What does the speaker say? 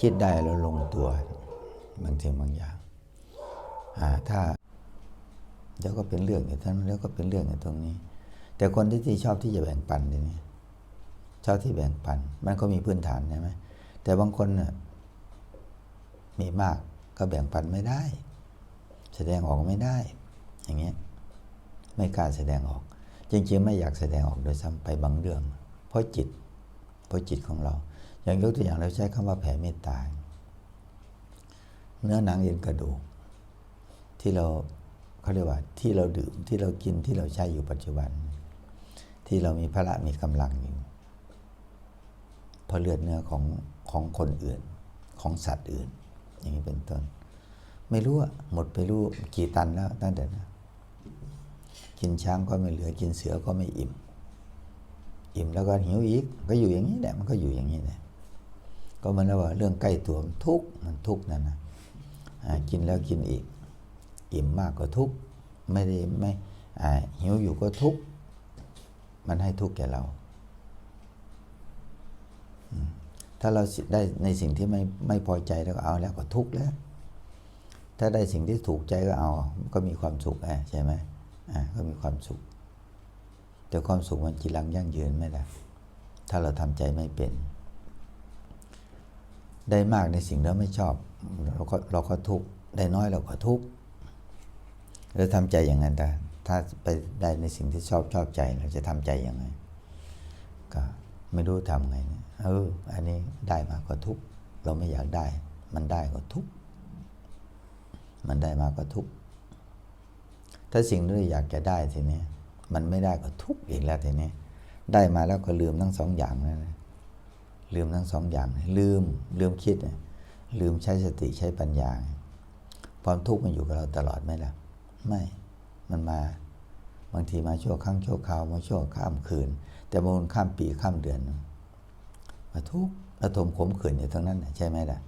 คิดได้แล้วลงตัวบางสิ่งบางอย่างถ้าเดี๋ยวก็เป็นเรื่องอย่างนั้นแล้วก็เป็นเรื่องอย่างตรงนี้ แต่คนที่ที่ชอบที่จะแบ่งปันทีนี้ชอบที่แบ่งปัน มันก็มีพื้นฐานใช่ไหมแต่บางคนน่ะมีมากก็แบ่งปันไม่ได้ แสดงออกไม่ได้ อย่างเงี้ยไม่กล้าแสดงออก จริงๆไม่อยากแสดงออกโดยซ้ำไปบางเรื่อง เพราะจิต เพราะจิตของเรา อย่างยกตัวอย่างเราใช้คำว่าแผ่เมตตา เนื้อหนังเอ็นกระดูกที่เราเขาเรียกว่าที่เราดื่มที่เรากินที่เราใช้อยู่ปัจจุบัน ที่เรามีพละมีกำลังอยู่เพราะเลือดเนื้อของของคนอื่นของสัตว์อื่น อย่างนี้เป็นต้น ไม่รู้อะหมดไปรู้กี่ตันแล้วตั้งแต่นะกินช้างก็ไม่เหลือกินเสือก็ไม่อิ่ม อิ่มแล้วก็หิวอีกก็อยู่อย่างนี้แหละมันก็อยู่อย่างนี้แหละ ก็มันวว่าเรื่องใกล้ตัวมันทุกมันทุกนั่นนะกินแล้วกินอีก อิ่มมากก็ทุกไม่ได้ไม่หิวอยู่ก็ทุกมันให้ทุกแก่เรา ถ้าเราได้ในสิ่งที่ไม่ไม่พอใจแล้วก็เอาแล้วก็ทุกแล้ว ถ้าได้สิ่งที่ถูกใจก็เอา ก็มีความสุขใช่ไหมก็มีความสุข แต่ความสุขมันจีรังยั่งยืนไม่ได้ถ้าเราทำใจไม่เป็น ได้มากในสิ่งที่เราไม่ชอบ เราก็เราก็ทุกข์ได้น้อยเราก็ทุกข์เราทำใจอย่างนั้นได้ถ้าไปได้ในสิ่งที่ชอบชอบใจเราจะทำใจอยังไง ก็ไม่รู้ทำไงเนี่ยเอออันนี้ได้มากก็ทุกข์เราไม่อยากได้ มันได้ก็ทุกข์มันได้มากก็ทุกข์ถ้าสิ่งที่อยากจะได้ทีนี้มันไม่ได้ก็ทุกข์อีกแล้วทีนี้ได้มาแล้วก็ลืมทั้งสองอย่างนั่นนะ ลืมทั้งสองอย่าง ลืมลืมคิดนะลืมใช้สติใช้ปัญญา ความทุกข์มันอยู่กับเราตลอดไหมล่ะ ไม่ มันมา บางทีมาชั่วครั้งชั่วคราวมาชั่วข้ามคืน แต่บางคนข้ามปีข้ามเดือน มาทุกข์ระทมขมขื่นอยู่ทั้งนั้นใช่ไหมล่ะ